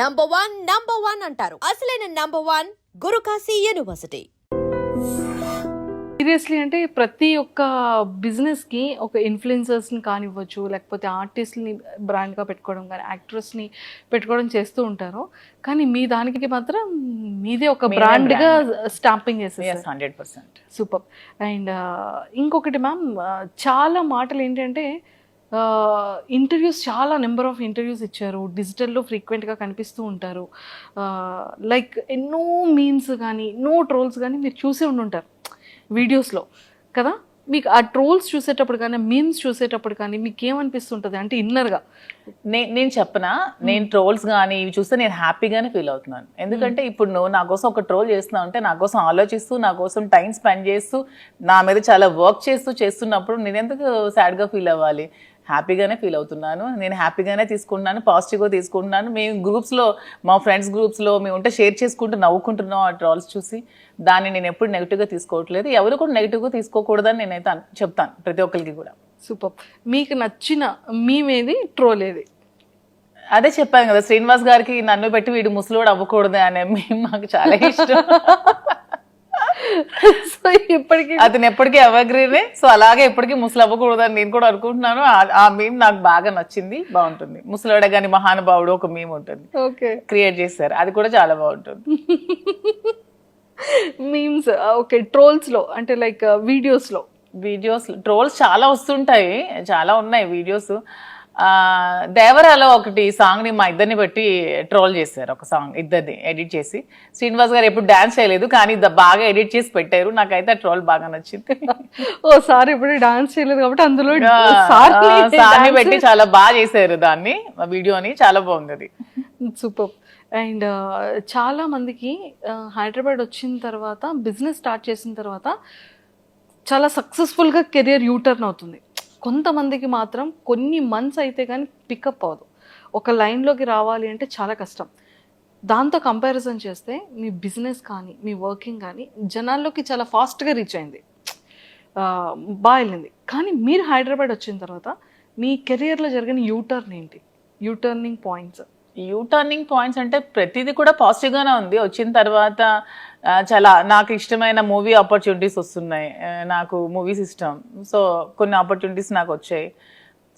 Number one number one అంటారు. అసలైన number one Gurukashi university seriously అంటే ప్రతి ఒక్క బిజినెస్కి ఒక ఇన్ఫ్లుయెన్సర్స్ని కానివ్వచ్చు లేకపోతే ఆర్టిస్ట్ని బ్రాండ్గా పెట్టుకోవడం కానీ యాక్ట్రెస్ని పెట్టుకోవడం చేస్తూ ఉంటారు. కానీ మీ దానికి మాత్రం మీదే ఒక బ్రాండ్గా. స్టాంపింగ్ ఎస్ చేసేసారు. హండ్రెడ్ పర్సెంట్ సూపర్ అండ్ ఇంకొకటి మ్యామ్ చాలా మాటలు ఏంటంటే ఇంటర్వ్యూస్ చాలా నెంబర్ ఆఫ్ ఇంటర్వ్యూస్ ఇచ్చారు. డిజిటల్లో ఫ్రీక్వెంట్గా కనిపిస్తూ ఉంటారు. లైక్ ఎన్నో మీమ్స్ కానీ ఎన్నో ట్రోల్స్ కానీ మీరు చూసే ఉండుంటారు వీడియోస్లో కదా? మీకు ఆ ట్రోల్స్ చూసేటప్పుడు కానీ మీమ్స్ చూసేటప్పుడు కానీ మీకు ఏమనిపిస్తుంటుంది అంటే ఇన్నర్గా. నే- నేను చెప్పనా? నేను ట్రోల్స్ కానీ ఇవి చూస్తే నేను హ్యాపీగానే ఫీల్ అవుతున్నాను. ఎందుకంటే ఇప్పుడు నువ్వు నా కోసం ఒక ట్రోల్ చేస్తున్నావు అంటే నా కోసం ఆలోచిస్తూ నా కోసం టైం స్పెండ్ చేస్తూ నా మీద చాలా వర్క్ చేస్తూ చేస్తున్నప్పుడు నేను ఎందుకు సాడ్గా ఫీల్ అవ్వాలి? హ్యాపీగానే ఫీల్ అవుతున్నాను. నేను హ్యాపీగానే తీసుకుంటున్నాను పాజిటివ్గా తీసుకుంటున్నాను. మేము గ్రూప్స్లో మా ఫ్రెండ్స్ గ్రూప్స్లో మేము ఉంటే షేర్ చేసుకుంటూ నవ్వుకుంటున్నాం ఆ ట్రాల్స్ చూసి. దాన్ని నేను ఎప్పుడు నెగిటివ్గా తీసుకోవట్లేదు. ఎవరు కూడా నెగిటివ్గా తీసుకోకూడదని నేనైతే అన్- చెప్తాను ప్రతి ఒక్కరికి కూడా. సూపర్. మీకు నచ్చిన మీమేది ట్రోల్ ఏది? అదే చెప్పాను కదా శ్రీనివాస్ గారికి నన్ను పెట్టి వీడు ముసలోడు అవ్వకూడదు అనే మేము మాకు చాలా ఇష్టం. సో ఇప్పటికీ అతను ఎప్పటికీ ఎవగ్రీనే సో అలాగే ఎప్పటికీ ముసలు అవ్వకూడదు అని నేను కూడా అనుకుంటున్నాను. ఆ- మీమ్ నాకు బాగా నచ్చింది బాగుంటుంది. ముసలోడ గాని మహానుభావుడు ఒక మీమ్ ఉంటుంది. ఓకే. క్రియేట్ చేశారు. అది కూడా చాలా బాగుంటుంది. మీమ్స్ ఓకే ట్రోల్స్లో అంటే లైక్ వీడియోస్లో. వీడియోస్ ట్రోల్స్ చాలా వస్తుంటాయి. చాలా ఉన్నాయి వీడియోస్ దేవరాలో ఒకటి సాంగ్ని మా ఇద్దరిని బట్టి ట్రోల్ చేశారు ఒక సాంగ్ ఇద్దరిని ఎడిట్ చేసి. శ్రీనివాస్ గారు ఎప్పుడు డాన్స్ చేయలేదు కానీ బాగా ఎడిట్ చేసి పెట్టారు. నాకైతే ఆ ట్రోల్ బాగా నచ్చింది. ఓ సార్ ఇప్పుడు డాన్స్ చేయలేదు కాబట్టి అందులో సార్ సార్ని పెట్టి చాలా బాగా చేశారు దాన్ని. వీడియోని చాలా బాగుంది అది. సూపర్. అండ్ చాలా మందికి హైదరాబాద్ వచ్చిన తర్వాత బిజినెస్ స్టార్ట్ చేసిన తర్వాత చాలా సక్సెస్ఫుల్గా కెరియర్ యూటర్న్ అవుతుంది. కొంతమందికి మాత్రం కొన్ని మంత్స్ అయితే కానీ పికప్ అవ్వదు. ఒక లైన్లోకి రావాలి అంటే చాలా కష్టం. దాంతో కంపారిజన్ చేస్తే మీ బిజినెస్ కానీ మీ వర్కింగ్ కానీ జనాల్లోకి చాలా ఫాస్ట్గా రీచ్ అయింది. బాగా వెళ్ళింది. కానీ మీరు హైదరాబాద్ వచ్చిన తర్వాత మీ కెరియర్లో జరిగిన యూటర్న్ ఏంటి? U turning points U turning points అంటే ప్రతిదీ కూడా పాజిటివ్గానే ఉంది. వచ్చిన తర్వాత చాలా నాకు ఇష్టమైన మూవీ ఆపర్చునిటీస్ వస్తున్నాయి. నాకు మూవీస్ ఇష్టం సో కొన్ని ఆపర్చునిటీస్ నాకు వచ్చాయి.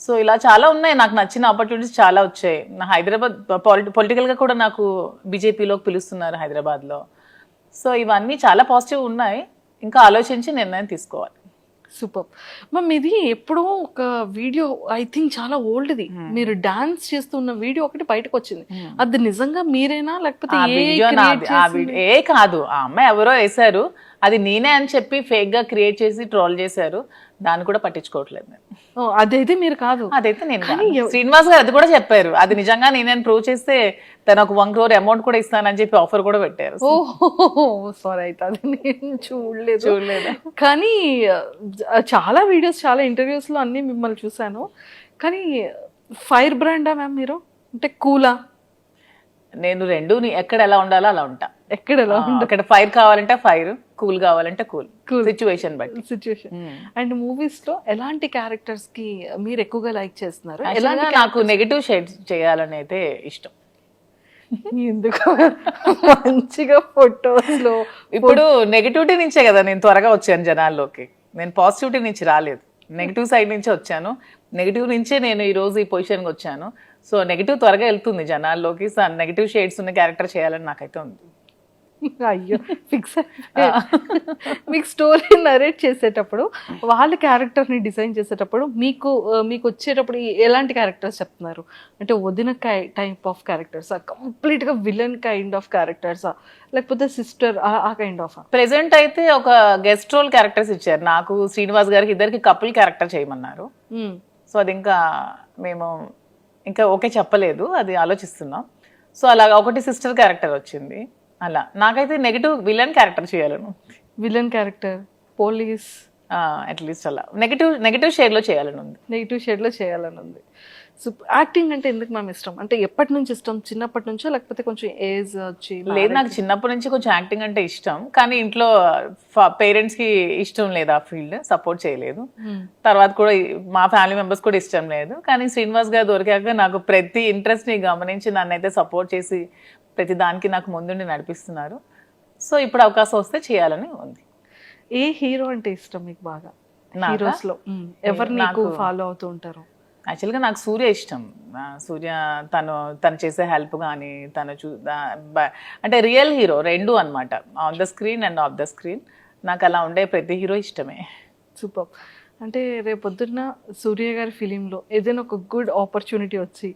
సో ఇలా చాలా ఉన్నాయి. నాకు నచ్చిన ఆపర్చునిటీస్ చాలా వచ్చాయి. నా హైదరాబాద్ పాలిటి పొలిటికల్గా కూడా నాకు బీజేపీలోకి పిలుస్తున్నారు హైదరాబాద్లో. సో ఇవన్నీ చాలా పాజిటివ్ ఉన్నాయి. ఇంకా ఆలోచించి నిర్ణయం తీసుకోవాలి. సూపర్ మ్యామ్ ఇది ఎప్పుడో ఒక వీడియో ఐ థింక్ చాలా ఓల్డ్ది. మీరు డాన్స్ చేస్తున్న వీడియో ఒకటి బయటకు వచ్చింది అది నిజంగా మీరేనా? లేకపోతే ఏ కాదు. ఆ అమ్మాయి ఎవరో వేశారు. అది నేనే అని చెప్పి ఫేక్గా క్రియేట్ చేసి ట్రోల్ చేశారు. దాన్ని కూడా పట్టించుకోవట్లేదు నేను. ఓ, అదైతే మీరు కాదు. అదైతే నేను కానీ కాదు. ఎవ- శ్రీనివాస్ గారు అది కూడా చెప్పారు. అది నిజంగా నేనే ప్రూవ్ చేస్తే తను ఒక వన్ క్రోర్ అమౌంట్ కూడా ఇస్తానని చెప్పి ఆఫర్ కూడా పెట్టారు. సారీ అయితే అది నేను చూడలేదు. చూడలేదా? కానీ ఆ, చాలా వీడియోస్ చాలా ఇంటర్వ్యూస్లో అన్ని మిమ్మల్ని చూశాను. కానీ ఫైర్ బ్రాండా మ్యామ్ మీరు? అంటే కూలా? నేను రెండు ఎక్కడ ఎలా ఉండాలో అలా ఉంటా. ఎక్కడ ఎలా ఆ, అక్కడ ఫైర్ కావాలంటే ఫైర్ కూల్ కావాలంటే కూల్. Cool. సిచ్యువేషన్ బట్టి. సిచ్యువేషన్ అండ్ మూవీస్లో ఎలాంటి క్యారెక్టర్స్కి మీరు ఎక్కువగా లైక్ చేస్తున్నారు? నాకు నెగిటివ్ షేడ్స్ చేయాలని అయితే ఇష్టం. ఎందుకు? మంచిగా ఫొటోస్లో ఇప్పుడు నెగిటివిటీ నుంచే కదా నేను త్వరగా వచ్చాను జనాల్లోకి. నేను పాజిటివిటీ నుంచి రాలేదు. నెగిటివ్ సైడ్ నుంచే వచ్చాను. నెగిటివ్ నుంచే నేను ఈ రోజు ఈ పొజిషన్కి వచ్చాను. సో నెగిటివ్ త్వరగా వెళ్తుంది జనాల్లోకి. సో నెగిటివ్ షేడ్స్ ఉన్న క్యారెక్టర్ చేయాలని నాకైతే ఉంది. అయ్యో ఫిక్స్ మీకు స్టోరీ నరేట్ చేసేటప్పుడు వాళ్ళ క్యారెక్టర్ని డిజైన్ చేసేటప్పుడు మీకు మీకు వచ్చేటప్పుడు ఎలాంటి క్యారెక్టర్స్ చెప్తున్నారు? అంటే వదిన టైప్ ఆఫ్ క్యారెక్టర్సా కంప్లీట్గా విలన్ కైండ్ ఆఫ్ క్యారెక్టర్సా లేకపోతే సిస్టర్ ఆ కైండ్ ఆఫ్ ప్రెసెంట్ అయితే ఒక గెస్ట్ రోల్ క్యారెక్టర్స్ ఇచ్చారు. నాకు శ్రీనివాస్ గారికి ఇద్దరికి కపుల్ క్యారెక్టర్ చేయమన్నారు. సో అది ఇంకా మేము ఇంకా ఓకే చెప్పలేదు అది ఆలోచిస్తున్నాం. సో అలాగా ఒకటి సిస్టర్ క్యారెక్టర్ వచ్చింది. అలా. నాకైతే negative villain character చేయాలను. Villain character police at least అలా. నెగిటివ్ నెగిటివ్ షేడ్లో చేయాలని ఉంది. నెగిటివ్ షేడ్లో చేయాలని ఉంది. యాక్టింగ్ అంటే ఎందుకు మ్యామ్ ఇష్టం? అంటే ఎప్పటి నుంచి ఇష్టం? చిన్నప్పటి నుంచో లేకపోతే కొంచెం ఏజ్ వచ్చి లేదు నాకు చిన్నప్పటి నుంచి కొంచెం యాక్టింగ్ అంటే ఇష్టం. కానీ ఇంట్లో పేరెంట్స్కి ఇష్టం లేదు ఆ ఫీల్డ్ సపోర్ట్ చేయలేదు. Hmm. తర్వాత కూడా మా ఫ్యామిలీ మెంబర్స్ కూడా ఇష్టం లేదు. కానీ శ్రీనివాస్ గారు దొరికాక నాకు ప్రతి ఇంట్రెస్ట్ని గమనించి నన్ను అయితే సపోర్ట్ చేసి ప్రతి దానికి నాకు ముందుండి నడిపిస్తున్నారు. సో ఇప్పుడు అవకాశం వస్తే చేయాలని ఉంది. ఏ హీరో అంటే ఇష్టం మీకు బాగా? హీరోస్లో. ఎవరు నీకు ఫాలో అవుతూ ఉంటారు? యాక్చువల్గా నాకు సూర్య ఇష్టం. సూర్య తను తను చేసే హెల్ప్ కానీ తను చూ అంటే రియల్ హీరో రెండు అన్నమాట. On the screen and off the screen నాకు అలా ఉండే ప్రతి హీరో ఇష్టమే. సూపర్. అంటే రేపొద్దున్న సూర్య గారి ఫిలింలో ఏదైనా ఒక గుడ్ ఆపర్చునిటీ వచ్చి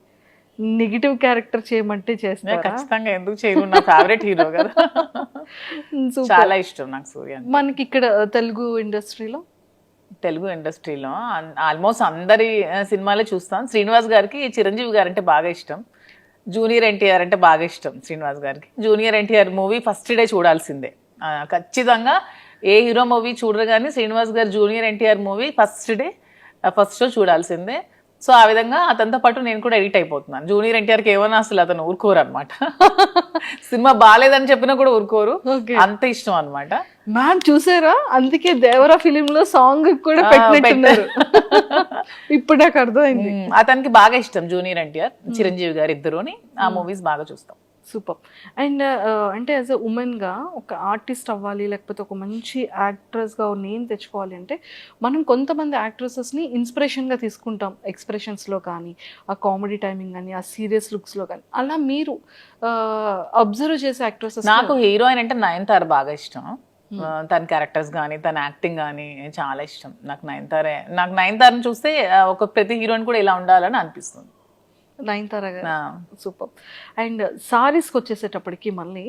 నెగిటివ్ క్యారెక్టర్ చేయమంటే నేను చేస్తారా ఖచ్చితంగా. ఎందుకు చేయను నా ఫేవరెట్ హీరో కదా. చాలా ఇష్టం నాకు సూర్య. మనకి ఇక్కడ తెలుగు ఇండస్ట్రీలో? తెలుగు ఇండస్ట్రీలో. ఆల్మోస్ట్ అందరి సినిమాలే చూస్తాం. శ్రీనివాస్ గారికి చిరంజీవి గారు అంటే బాగా ఇష్టం. జూనియర్ ఎన్టీఆర్ అంటే బాగా ఇష్టం శ్రీనివాస్ గారికి. Junior NTR movie first day చూడాల్సిందే. ఖచ్చితంగా ఏ హీరో మూవీ చూడరు కానీ Srinivas garu junior NTR movie first day first show చూడాల్సిందే. సో ఆ విధంగా అతనితో పాటు నేను కూడా ఎడిట్ అయిపోతున్నాను. జూనియర్ ఎన్టీఆర్కి ఏమన్నా అసలు అతను ఊరుకోరు అనమాట సినిమా బాగాలేదని చెప్పినా కూడా ఊరుకోరు. అంత ఇష్టం అనమాట మ్యామ్ చూసారా? అందుకే దేవరా ఫిలిం లో సాంగ్ కూడా పెట్టినట్టున్నారు. ఇప్పుడు నాకు అర్థమైంది. అతనికి బాగా ఇష్టం జూనియర్ ఎన్టీఆర్ చిరంజీవి గారు ఇద్దరుని. ఆ మూవీస్ బాగా చూస్తాం. సూపర్. అండ్ అంటే యాజ్ ఎ ఉమెన్గా ఒక ఆర్టిస్ట్ అవ్వాలి లేకపోతే ఒక మంచి యాక్ట్రెస్గా నేమ్ తెచ్చుకోవాలి అంటే మనం కొంతమంది యాక్ట్రెసెస్ని ఇన్స్పిరేషన్గా తీసుకుంటాం. ఎక్స్ప్రెషన్స్లో కానీ ఆ కామెడీ టైమింగ్ కానీ ఆ సీరియస్ లుక్స్లో కానీ. అలా మీరు అబ్జర్వ్ చేసే యాక్ట్రెసెస్ నాకు హీరోయిన్ అంటే నయనతార బాగా ఇష్టం. ఆ, తన క్యారెక్టర్స్ కానీ తన యాక్టింగ్ కానీ చాలా ఇష్టం. నాకు నయనతారే నాకు నయనతారని చూస్తే ఒక ప్రతి హీరోయిన్ కూడా ఇలా ఉండాలని అనిపిస్తుంది. నయనతార గారు సూపర్. అండ్ సారీస్కి వచ్చేసేటప్పటికి మళ్ళీ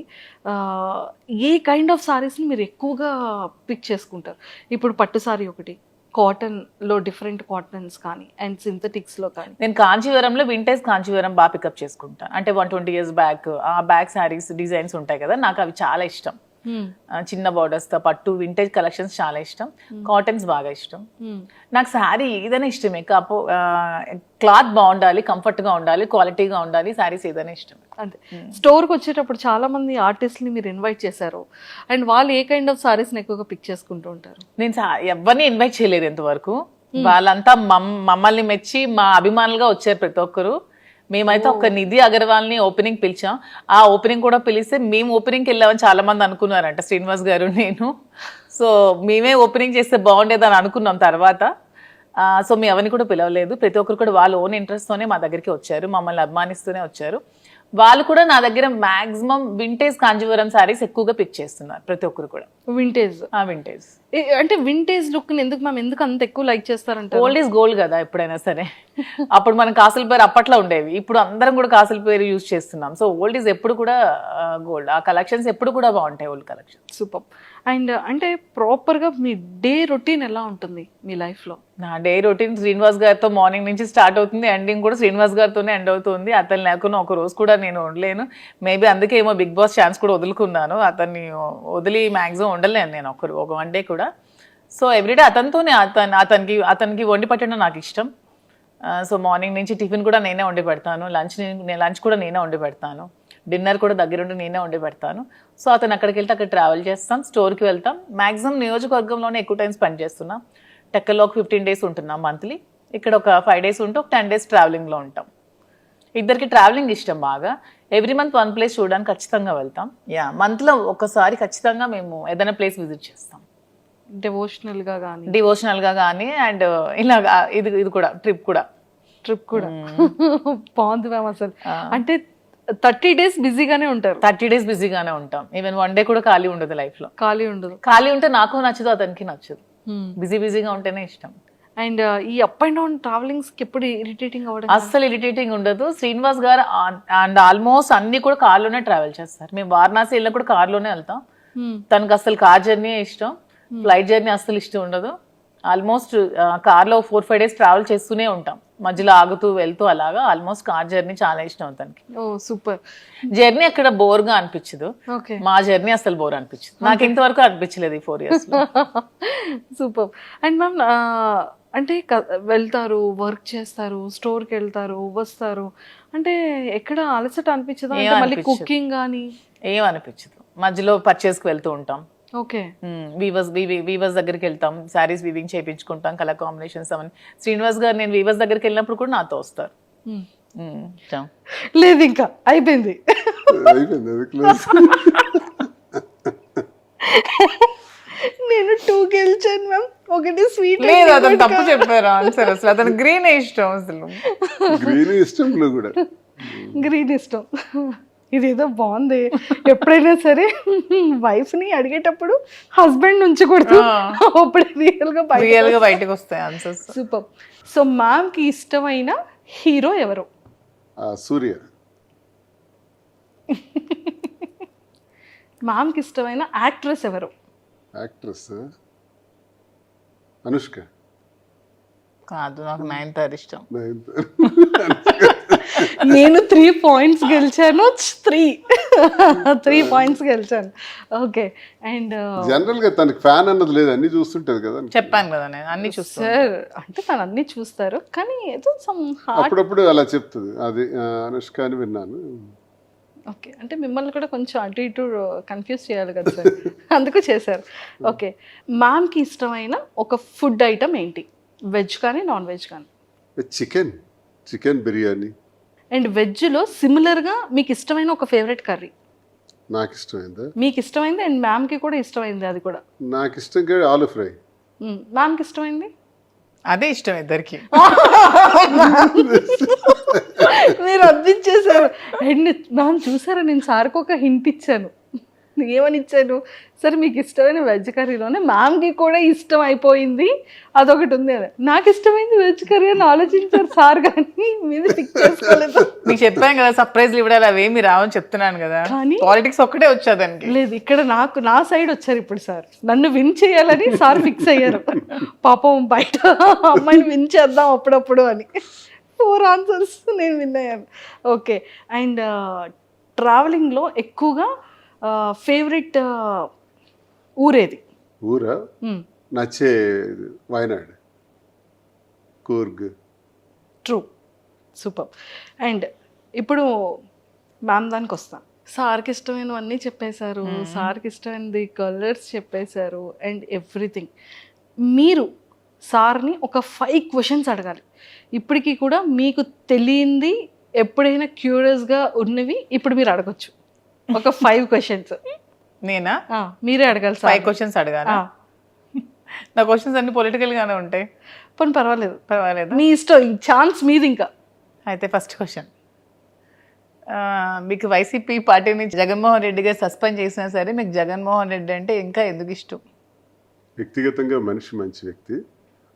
ఏ కైండ్ ఆఫ్ సారీస్ని మీరు ఎక్కువగా పిక్ చేసుకుంటారు? ఇప్పుడు పట్టు సారీ ఒకటి కాటన్లో డిఫరెంట్ కాటన్స్ కానీ అండ్ సింథటిక్స్లో కానీ. నేను కాంచీవరంలో వింటేజ్ కాంచీవరం బాగా పికప్ చేసుకుంటాను అంటే వన్ ట్వంటీ ఇయర్స్ బ్యాక్ ఆ బ్యాక్ శారీస్ డిజైన్స్ ఉంటాయి కదా నాకు అవి చాలా ఇష్టం. చిన్న borders తో పట్టు వింటేజ్ కలెక్షన్స్ చాలా ఇష్టం. కాటన్స్ బాగా ఇష్టం. నాకు శారీ ఏదైనా ఇష్టమే. కాపో క్లాత్ బాగుండాలి comfort గా ఉండాలి క్వాలిటీగా ఉండాలి శారీస్ ఏదైనా ఇష్టం అంతే. స్టోర్కి వచ్చేటప్పుడు చాలా మంది ఆర్టిస్ట్ని మీరు ఇన్వైట్ చేశారు. అండ్ వాళ్ళు ఏ కైండ్ ఆఫ్ సారీస్ని ఎక్కువగా పిక్ చేసుకుంటూ ఉంటారు? నేను ఎవరిని ఇన్వైట్ చేయలేదు ఇంతవరకు. వాళ్ళంతా మమ్- మమ్మల్ని మెచ్చి మా అభిమానులుగా వచ్చారు ప్రతి ఒక్కరు. మేమైతే ఒక నిధి అగర్వాల్ని ఓపెనింగ్ పిలిచాం. ఆ ఓపెనింగ్ కూడా పిలిస్తే మేము ఓపెనింగ్కి వెళ్ళామని చాలా మంది అనుకున్నారంట శ్రీనివాస్ గారు నేను. సో మేమే ఓపెనింగ్ చేస్తే బాగుండేదని అనుకున్నాం తర్వాత. సో మేము ఎవరిని కూడా పిలవలేదు. ప్రతి ఒక్కరు కూడా వాళ్ళ ఓన్ ఇంట్రెస్ట్తోనే మా దగ్గరికి వచ్చారు. మమ్మల్ని అభిమానిస్తూనే వచ్చారు. వాళ్ళు కూడా నా దగ్గర మాక్సిమం వింటేజ్ కాంజీవరం శారీస్ ఎక్కువగా పిక్ చేస్తున్నారు ప్రతి ఒక్కరు కూడా. వింటేజ్ ఆ వింటేజ్ అంటే వింటేజ్ లుక్ని ఎందుకు మ్యామ్ ఎందుకు అంత ఎక్కువ లైక్ చేస్తారంటారు? ఓల్డ్ ఈజ్ గోల్డ్ కదా ఎప్పుడైనా సరే. అప్పుడు మనం కాసుల పేరు అప్పట్లో ఉండేవి. ఇప్పుడు అందరం కూడా కాసుల పేరు యూజ్ చేస్తున్నాం. సో ఓల్డ్ ఈజ్ ఎప్పుడు కూడా గోల్డ్ ఆ కలెక్షన్స్ ఎప్పుడు కూడా బాగుంటాయి ఓల్డ్ కలెక్షన్ సూపర్ అండ్ అంటే ప్రాపర్గా మీ డే రొటీన్ ఎలా ఉంటుంది మీ లైఫ్లో నా డే రొటీన్ శ్రీనివాస్ గారితో మార్నింగ్ నుంచి స్టార్ట్ అవుతుంది ఎండింగ్ కూడా శ్రీనివాస్ గారితోనే ఎండ్ అవుతుంది. అతను లేకుండా ఒక రోజు కూడా నేను ఉండలేను. మేబీ అందుకే ఏమో బిగ్ బాస్ ఛాన్స్ కూడా వదులుకున్నాను. అతన్ని వదిలి మ్యాక్సిమం ఉండలేను నేను ఒక ఒక వన్ డే కూడా. సో ఎవ్రీడే అతనితోనే అతను అతనికి అతనికి వండి పెట్టడం నాకు ఇష్టం. Uh, సో మార్నింగ్ నుంచి టిఫిన్ కూడా నేనే వండి పెడతాను. లంచ్ లంచ్ కూడా నేనే వండి పెడతాను. డిన్నర్ కూడా దగ్గరుండి నేనే వండి పెడతాను. సో అతను అక్కడికి వెళ్తే అక్కడ ట్రావెల్ చేస్తాం స్టోర్కి వెళ్తాం. మ్యాక్సిమం నియోజకవర్గంలోనే ఎక్కువ టైం స్పెండ్ చేస్తున్నాం. టెక్కల్లో ఒక ఫిఫ్టీన్ డేస్ ఉంటున్నాం మంత్లీ. ఇక్కడ ఒక ఫైవ్ డేస్ ఉంటే ఒక టెన్ డేస్ ట్రావెలింగ్లో ఉంటాం. ఇద్దరికి ట్రావెలింగ్ ఇష్టం బాగా. ఎవ్రీ మంత్ వన్ ప్లేస్ చూడడానికి ఖచ్చితంగా వెళ్తాం. యా మంత్లో ఒకసారి ఖచ్చితంగా మేము ఏదైనా ప్లేస్ విజిట్ చేస్తాం. డెవోషనల్గా కానీ డివోషనల్గా కానీ అండ్ ఇలాగా ఇది ఇది కూడా ట్రిప్ కూడా. ట్రిప్ కూడా. బాగుంది మ్యామ్ అసలు. అంటే థర్టీ డేస్ బిజీగానే ఉంటారు. థర్టీ డేస్ బిజీగానే ఉంటాం. ఈవెన్ వన్ డే కూడా ఖాళీ ఉండదు లైఫ్లో ఖాళీ ఉండదు. ఖాళీ ఉంటే నాకు నచ్చదు అతనికి నచ్చదు. బిజీ బిజీగా ఉంటేనే ఇష్టం. అండ్ ఈ అప్ అండ్ డౌన్ ట్రావెలింగ్స్కి ఎప్పుడు ఇరిటేటింగ్ అవ్వడం అస్సలు ఇరిటేటింగ్ ఉండదు. శ్రీనివాస్ గారు అండ్ ఆల్మోస్ట్ అన్ని కూడా కార్లోనే ట్రావెల్ చేస్తారు. మేము వారణాసి వెళ్ళినా కూడా కార్లోనే వెళ్తాం. Hmm. తనకు అసలు కార్ జర్నీ ఇష్టం. ఫ్లైట్ జర్నీ అస్సలు ఇష్టం ఉండదు. ఆల్మోస్ట్ కార్లో ఫోర్ ఫైవ్ డేస్ ట్రావెల్ చేస్తూనే ఉంటాం. మధ్యలో ఆగుతూ వెళ్తూ అలాగా ఆల్మోస్ట్ కార్ జర్నీ చాలా ఇష్టం తనకి ఓ సూపర్. జర్నీ అక్కడ బోర్గా అనిపించదు. ఓకే. మా జర్నీ అసలు బోర్ అనిపించదు. నాకు ఇంతవరకు అనిపించలేదు ఈ four years super. And ma'am అంటే క- వెళ్తారు వర్క్ చేస్తారు స్టోర్కి వెళ్తారు వస్తారు. అంటే ఎక్కడ అలసట అనిపించదా? మళ్ళీ అనిపించదు. కుకింగ్ కానీ ఏం అనిపించదు. మధ్యలో పర్చేస్కి వెళ్తూ ఉంటాం. ఓకే. వీవర్స్ వీవర్స్ దగ్గరికి వెళ్తాం. శారీస్ వీవింగ్ చేయించుకుంటాం కలర్ కాంబినేషన్స్ అవన్నీ. శ్రీనివాస్ గారు నేను వీవర్స్ దగ్గరికి వెళ్ళినప్పుడు కూడా నాతో వస్తారు. లేదు ఇంకా. అయిపోయింది. అయిపోయింది. అది క్లోజ్ నేను టూ గెలిచాను మ్యామ్ ఒకటి స్వీట్ లేదు అతను తప్పు చెప్పారు ఆన్సర్ అసలు. అతను గ్రీన్ ఇష్టం అసలు. గ్రీన్ ఇష్టం కూడా. గ్రీన్ ఇష్టం. ఇదేదో బాగుంది. ఎప్పుడైనా సరే వైఫ్ని అడిగేటప్పుడు హస్బెండ్ నుంచి కొడుతూ అప్పుడు బయటకు వస్తాయి. ఆన్సర్స్ సూపర్ సో మ్యామ్కి ఇష్టమైన హీరో ఎవరు? సూర్య. మ్యామ్కి ఇష్టమైన యాక్ట్రెస్ ఎవరు? యాక్ట్రెస్ అనుష్క. కాదు నాకు నైన్ తార్ ఇష్టం నేను త్రీ పాయింట్స్ గెలిచాను త్రీ త్రీ పాయింట్స్ గెలిచాను. ఓకే అండ్ జనరల్గా తనకి ఫ్యాన్ అన్నది లేదు అన్ని చూస్తుంటది కదా చెప్పాను కదా నేను అన్ని చూస్తాను. సార్ అంటే తను అన్ని చూస్తారు కానీ ఏదో సమ్ హార్ట్ అప్పుడప్పుడు అలా చెప్తుంది. అది అనుష్క అని విన్నాను. ఓకే అంటే మిమ్మల్ని కూడా కొంచెం అటు ఇటు కన్ఫ్యూజ్ చేయాలి కదా సార్ అందుకు చేశారు. ఓకే మ్యామ్కి ఇష్టమైన ఒక ఫుడ్ ఐటమ్ ఏంటి? వెజ్ కానీ నాన్ వెజ్ కానీ? Chicken chicken biryani. అండ్ వెజ్లో సిమిలర్గా మీకు ఇష్టమైన ఒక ఫేవరెట్ కర్రీ నాకు ఇష్టమైందా? మీకు ఇష్టమైంది అండ్ మ్యామ్కి కూడా ఇష్టమైంది అది కూడా. నాకు ఇష్టంగా ఆలు ఫ్రై. మ్మ్. మ్యామ్కి ఇష్టమైంది? అదే ఇష్టం ఇద్దరికి. మీరు అందించేశారు అండ్ మ్యామ్ చూసారా నేను సార్కి ఒక హింట్ ఇచ్చాను. ఏమని ఇచ్చాను సరే మీకు ఇష్టమైన వెజ్ కర్రీలోనే మ్యామ్కి కూడా ఇష్టం అయిపోయింది అదొకటి ఉంది నాకు ఇష్టమైంది వెజ్ కర్రీ అని ఆలోచించారు సార్ కానీ మీద పిక్ చేసుకోలేదు. మీకు చెప్పాను కదా సర్ప్రైజ్లు ఇవ్వడాలి అవేమి రావని చెప్తున్నాను కదా. కానీ- పాలిటిక్స్ ఒక్కటే వచ్చా దానికి? లేదు ఇక్కడ నాకు నా సైడ్ వచ్చారు ఇప్పుడు సార్. నన్ను విన్ చేయాలని సార్ ఫిక్స్ అయ్యారు. పాపం బయట అమ్మాయిని విన్ చేద్దాం అప్పుడప్పుడు అని. ఫోర్ ఆన్సర్స్ నేను విన్ అయ్యాను. ఓకే అండ్ ట్రావెలింగ్లో ఎక్కువగా ఫేవరెట్ ఊరేది? ఊరా. నచ్చే Wayanad. Coorg. True super and ఇప్పుడు మ్యామ్ దానికి వస్తాం. సార్కి ఇష్టమైనవన్నీ చెప్పేశారు సార్కి ఇష్టమైనది కలర్స్ చెప్పేశారు అండ్ ఎవ్రీథింగ్ మీరు సార్ని ఒక ఫైవ్ క్వశ్చన్స్ అడగాలి. ఇప్పటికీ కూడా మీకు తెలియంది ఎప్పుడైనా క్యూరియస్గా ఉన్నవి ఇప్పుడు మీరు అడగొచ్చు. ఒక ఫైవ్ క్వశ్చన్స్ నేనా? మీరే అడగాలి ఫైవ్ క్వశ్చన్స్ అడగాను నా క్వశ్చన్స్ అన్ని పొలిటికల్ గానే ఉంటాయి. పని పర్వాలేదు. పర్వాలేదు? మీ ఇష్టం ఛాన్స్ మీది ఇంకా. అయితే ఫస్ట్ క్వశ్చన్ మీకు వైసీపీ పార్టీ నుంచి జగన్మోహన్ రెడ్డి గారు సస్పెండ్ చేసినా సరే మీకు జగన్మోహన్ రెడ్డి అంటే ఇంకా ఎందుకు ఇష్టం? వ్యక్తిగతంగా మనిషి మంచి వ్యక్తి.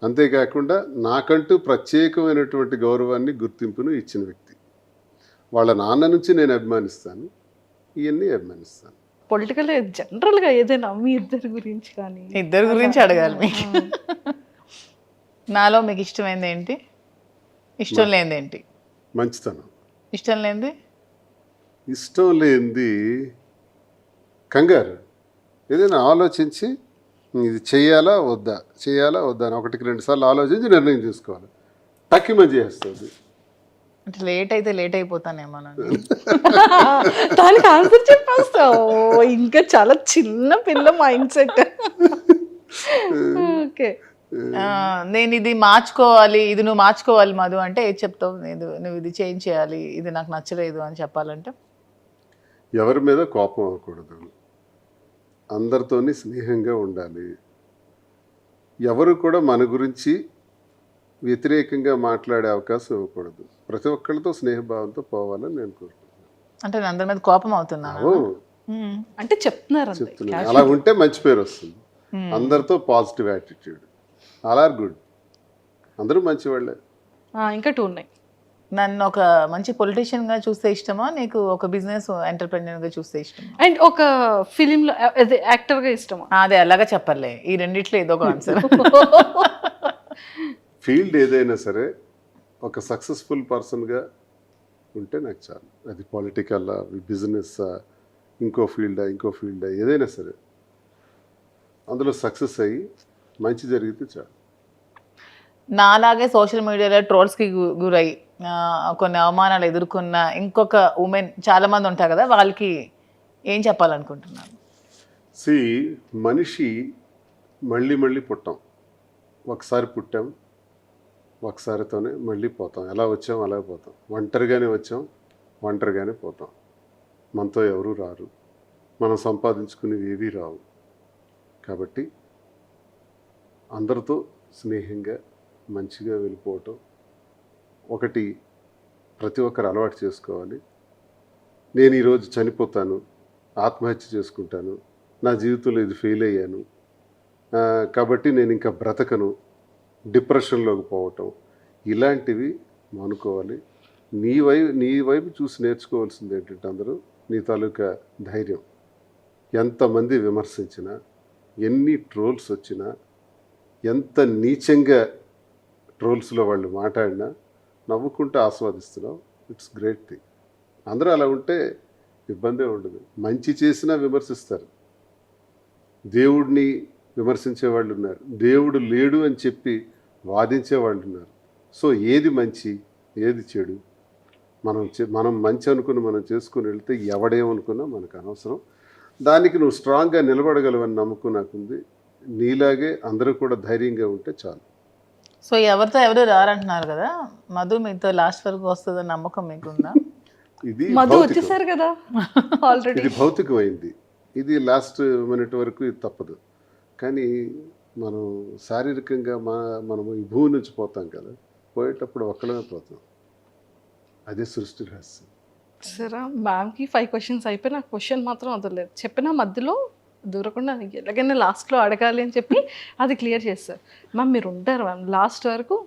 అంతేకాకుండా నాకంటూ ప్రత్యేకమైనటువంటి గౌరవాన్ని గుర్తింపును ఇచ్చిన వ్యక్తి. వాళ్ళ నాన్న నుంచి నేను అభిమానిస్తాను. ఇవన్నీ అభిమానిస్తాను పొలిటికల్ జనరల్గా ఏదైనా మీ ఇద్దరి గురించి కానీ ఇద్దరు గురించి అడగాలి మీకు. నాలో మీకు ఇష్టమైంది ఏంటి? ఇష్టం లేనిది ఏంటి? మంచితనం. ఇష్టం లేనిది? ఇష్టం లేనిది కంగారు. ఏదైనా ఆలోచించి ఇది చేయాలా వద్దా? చేయాలా వద్దా? అని ఒకటికి రెండు సార్లు ఆలోచించి నిర్ణయం తీసుకోవాలి. టక్కిమ చేస్తుంది. అంటే లేట్ అయితే లేట్ అయిపోతానేమోనండి దానికి ఆన్సర్ చెప్పేస్తావు. ఇంకా చాలా చిన్న పిల్ల మైండ్ సెట్ ఓకే నేను ఇది మార్చుకోవాలి ఇది నువ్వు మార్చుకోవాలి మధు అంటే ఏది చెప్తావు? నేను నువ్వు ఇది చేంజ్ చేయాలి ఇది నాకు నచ్చలేదు అని చెప్పాలంటే? ఎవరి మీద కోపం అవ్వకూడదు. అందరితోని స్నేహంగా ఉండాలి. ఎవరు కూడా మన గురించి వ్యతిరేకంగా మాట్లాడే అవకాశం ఇవ్వకూడదు. ప్రతి ఒక్కరితో స్నేహభావంతో పోవాలని నేను కోరుకుంటున్నాను. అంటే నేను అందరి మీద కోపం అవుతున్నాను ఓ, అంటే చెప్తున్నారు చెప్తున్నాను. అలా ఉంటే మంచి పేరు వస్తుంది. అందరితో పాజిటివ్ యాటిట్యూడ్ అలా ఆర్ గుడ్ అందరూ మంచివాళ్ళే. ఆ, ఇంకా టూ ఉన్నాయి. నన్ను ఒక మంచి పొలిటీషియన్గా చూస్తే ఇష్టమా? నీకు ఒక బిజినెస్ ఎంటర్ప్రెన్యూర్గా చూస్తే ఇష్టమా? అండ్ ఒక ఫిలింలో యాక్టర్గా ఇష్టమా? అదే అలాగా చెప్పలే. ఈ రెండిట్లో ఏదో ఒక ఆన్సర్ ఫీల్డ్ ఏదైనా సరే ఒక సక్సెస్ఫుల్ పర్సన్గా ఉంటే నాకు చాలు. అది పొలిటికల్ బిజినెస్ ఇంకో ఫీల్డా ఇంకో ఫీల్డా ఏదైనా సరే. అందులో సక్సెస్ అయ్యి మంచి జరిగితే చాలు. నాలాగే సోషల్ మీడియాలో ట్రోల్స్కి గురై కొన్ని అవమానాలు ఎదుర్కొన్న ఇంకొక ఉమెన్ చాలా మంది ఉంటారు కదా వాళ్ళకి ఏం చెప్పాలనుకుంటున్నారు? సి మనిషి మళ్ళీ మళ్ళీ పుట్టాం. ఒకసారి పుట్టాం ఒకసారితోనే మళ్ళీ పోతాం. ఎలా వచ్చాం అలా పోతాం. ఒంటరిగానే వచ్చాం ఒంటరిగానే పోతాం. మనతో ఎవరూ రారు. మనం సంపాదించుకునేవి ఏవీ రావు. కాబట్టి అందరితో స్నేహంగా మంచిగా వెళ్ళిపోవటం ఒకటి ప్రతి ఒక్కరు అలవాటు చేసుకోవాలి. నేను ఈరోజు చనిపోతాను ఆత్మహత్య చేసుకుంటాను నా జీవితంలో ఇది ఫెయిల్ అయ్యాను కాబట్టి నేను ఇంకా బ్రతకను డిప్రెషన్లోకి పోవటం. ఇలాంటివి అనుకోవాలి నీ వైపు నీ వైపు చూసి నేర్చుకోవాల్సింది ఏంటంటే అందరూ నీ తాలూకా ధైర్యం. ఎంతమంది విమర్శించినా ఎన్ని ట్రోల్స్ వచ్చినా ఎంత నీచంగా ట్రోల్స్లో వాళ్ళు మాట్లాడినా నవ్వుకుంటూ ఆస్వాదిస్తున్నావు ఇట్స్ గ్రేట్ థింగ్. అందరూ అలా ఉంటే ఇబ్బందే ఉండదు. మంచి చేసినా విమర్శిస్తారు. దేవుడిని విమర్శించే వాళ్ళు ఉన్నారు దేవుడు లేడు అని చెప్పి వాదించే వాళ్ళు ఉన్నారు సో ఏది మంచి ఏది చెడు? మనం చే- మనం మంచి అనుకుని మనం చేసుకుని వెళ్తే ఎవడేమనుకున్నా మనకు అనవసరం. దానికి నువ్వు స్ట్రాంగ్గా నిలబడగలవని నమ్మకం నాకుంది. నీలాగే అందరూ కూడా ధైర్యంగా ఉంటే చాలు. సో ఎవరితో ఎవరు రారంటున్నారు కదా? మధు మీతో లాస్ట్ వరకు వస్తుందని నమ్మకం మీకుందా? ఇది మధు. వచ్చేసారు కదా ఆల్రెడీ ఇది భౌతికమైంది. ఇది లాస్ట్ మినిట్ వరకు ఇది తప్పదు. కానీ మనం శారీరకంగా మా మనము ఈ భూమి నుంచి పోతాం కదా పోయేటప్పుడు ఒక్కడమే పోతాం. అదే సృష్టి రహస్యం. సరే మ్యామ్కి ఫైవ్ క్వశ్చన్స్ అయిపోయి నాకు క్వశ్చన్ మాత్రం వదలలేదు. చెప్పిన మధ్యలో దూరకుండా ఎలాగైనా లాస్ట్లో అడగాలి అని చెప్పి అది క్లియర్ చేస్తారు మ్యామ్ మీరు ఉంటారు మ్యామ్ లాస్ట్ వరకు